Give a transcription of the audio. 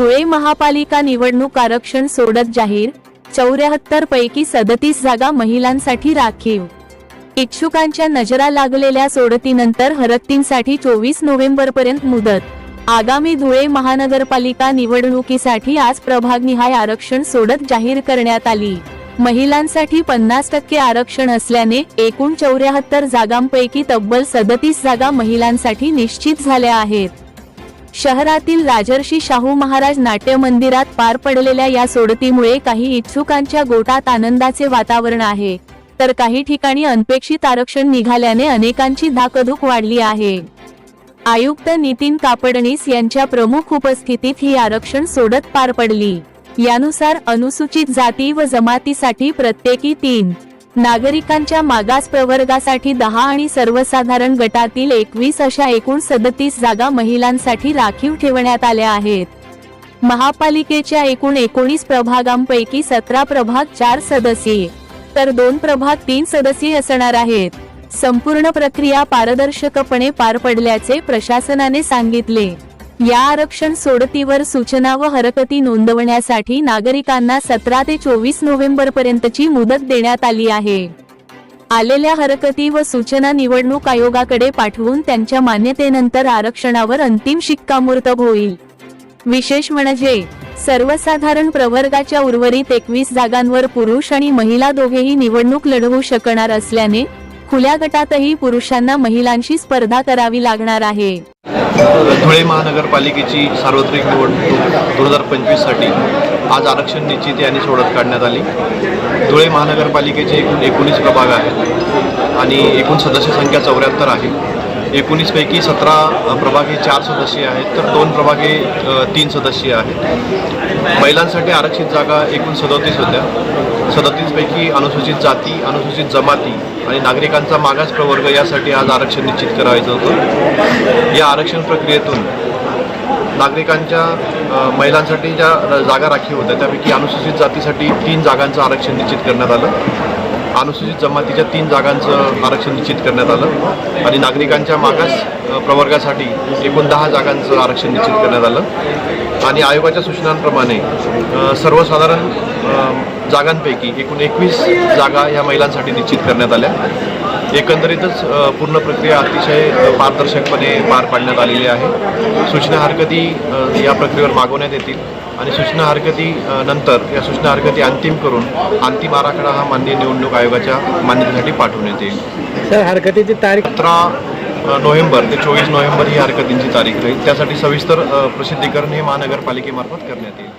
धुळे महापालिका निवडणूक आरक्षण सोडत जाहीर. चौऱ्याहत्तर पैकी सदतीस जागा महिलांसाठी राखीव. इच्छुकांच्या नजरा लागलेल्या सोडतीनंतर हरत्तींसाठी चोवीस नोव्हेंबर पर्यंत मुदत. आगामी धुळे महानगरपालिका निवडणुकीसाठी आज प्रभागनिहाय आरक्षण सोडत जाहीर करण्यात आली. महिलांसाठी पन्नास टक्के आरक्षण असल्याने एकूण चौऱ्याहत्तर जागांपैकी तब्बल सदतीस जागा महिलांसाठी निश्चित झाल्या आहेत. शहरातील राजर्षी शाहू महाराज नाट्य मंदिरात पार पडलेल्या या सोडतीमुळे काही इच्छुकांच्या गोटात आनंदाचे वातावरण आहे. तर काही ठिकाणी अनपेक्षित आरक्षण निघाल्याने अनेकांची धाकधूक वाढली आहे. आयुक्त नितीन कापडणीस यांच्या प्रमुख उपस्थितीत ही आरक्षण सोडत पार पडली. यानुसार अनुसूचित जाती व जमातीसाठी प्रत्येकी तीन नागरिकांच्या मागास प्रवर्गासाठी दहा आणि सर्वसाधारण गटातील एकवीस अशा एकूण सदतीस जागा महिलांसाठी राखीव ठेवण्यात आल्या आहेत. महापालिकेच्या एकूण एकोणीस प्रभागांपैकी सतरा प्रभाग चार सदस्यीय तर दोन प्रभाग तीन सदस्यीय असणार आहेत. संपूर्ण प्रक्रिया पारदर्शकपणे पार पडल्याचे प्रशासनाने सांगितले. या आरक्षण सोडतीवर सूचना व हरकती नोंदवण्यासाठी नागरिकांना सतरा ते चोवीस नोव्हेंबर पर्यंतची मुदत देण्यात आली आहे. आलेल्या हरकती व सूचना निवडणूक आयोगाकडे पाठवून त्यांच्या मान्यतेनंतर आरक्षणावर अंतिम शिक्कामोर्तब होईल. विशेष म्हणजे सर्वसाधारण प्रवर्गाच्या उर्वरित एकवीस जागांवर पुरुष आणि महिला दोघेही निवडणूक लढवू शकणार असल्याने खुल्या गटातही पुरुषांना महिलांशी स्पर्धा करावी लागणार आहे. धुळे महानगरपालिकेची सार्वत्रिक निवडणूक दोन हजार पंचवीससाठी आज आरक्षण निश्चिती आणि सोडत काढण्यात आली. धुळे महानगरपालिकेचे एकूण एकोणीस प्रभाग आहेत आणि एकूण सदस्य संख्या चौऱ्याहत्तर आहे. एकोणीसपैकी सतरा प्रभागे चार सदस्य आहेत तर दोन प्रभागे तीन सदस्य आहेत. महिलांसाठी आरक्षित जागा एकूण सदोतीस होत्या. सदतीसपैकी अनुसूचित जाती अनुसूचित जमाती आणि नागरिकांचा मागास प्रवर्ग यासाठी आज आरक्षण निश्चित करायचं होतं. या आरक्षण प्रक्रियेतून नागरिकांच्या महिलांसाठी ज्या जागा राखीव होत्या त्यापैकी अनुसूचित जातीसाठी तीन जागांचं आरक्षण निश्चित करण्यात आलं. अनुसूचित जमातीच्या तीन जागांचं आरक्षण निश्चित करण्यात आलं आणि नागरिकांच्या मागास प्रवर्गासाठी एकूण दहा जागांचं आरक्षण निश्चित करण्यात आलं. आणि आयोगाच्या सूचनांप्रमाणे सर्वसाधारण जागांपैकी एकूण एकवीस जागा ह्या महिलांसाठी निश्चित करण्यात आल्या. एकंदरीतच पूर्ण प्रक्रिया अतिशय पारदर्शकपणे पार पाडण्यात आलेली आहे. सूचना हरकती या प्रक्रियेवर मागवण्यात येतील आणि सूचना हरकती नंतर या सूचना हरकती अंतिम करून अंतिम आराखडा हा माननीय निवडणूक आयोगाच्या मान्यतेसाठी पाठवण्यात येईल. सर हरकतीची तारीख सतरा अ, नोव्हेंबर ते चोवीस नोव्हेंबर ही हरकतींची तारीख राहील. त्यासाठी सविस्तर प्रसिद्धीकरण हे महानगरपालिकेमार्फत करण्यात येईल.